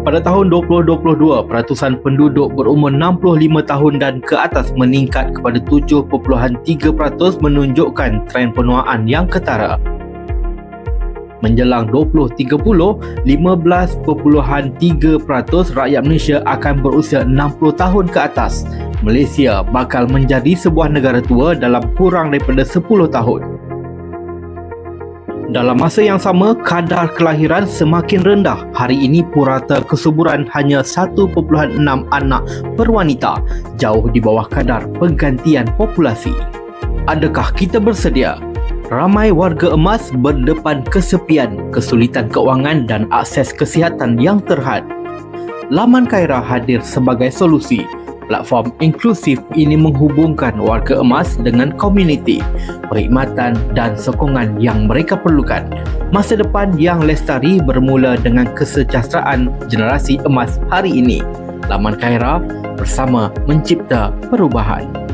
Pada tahun 2022, peratusan penduduk berumur 65 tahun dan ke atas meningkat kepada 7.3% menunjukkan tren penuaan yang ketara. Menjelang 2030, 15.3% rakyat Malaysia akan berusia 60 tahun ke atas. Malaysia bakal menjadi sebuah negara tua dalam kurang daripada 10 tahun. Dalam masa yang sama, kadar kelahiran semakin rendah. Hari ini purata kesuburan hanya 1.6 anak per wanita, jauh di bawah kadar penggantian populasi. Adakah kita bersedia? Ramai warga emas berdepan kesepian, kesulitan keuangan dan akses kesihatan yang terhad. Laman Kaira hadir sebagai solusi Platform inklusif ini menghubungkan warga emas dengan komuniti, perkhidmatan dan sokongan yang mereka perlukan. Masa depan yang lestari bermula dengan kesejahteraan generasi emas hari ini. Laman Kaira bersama mencipta perubahan.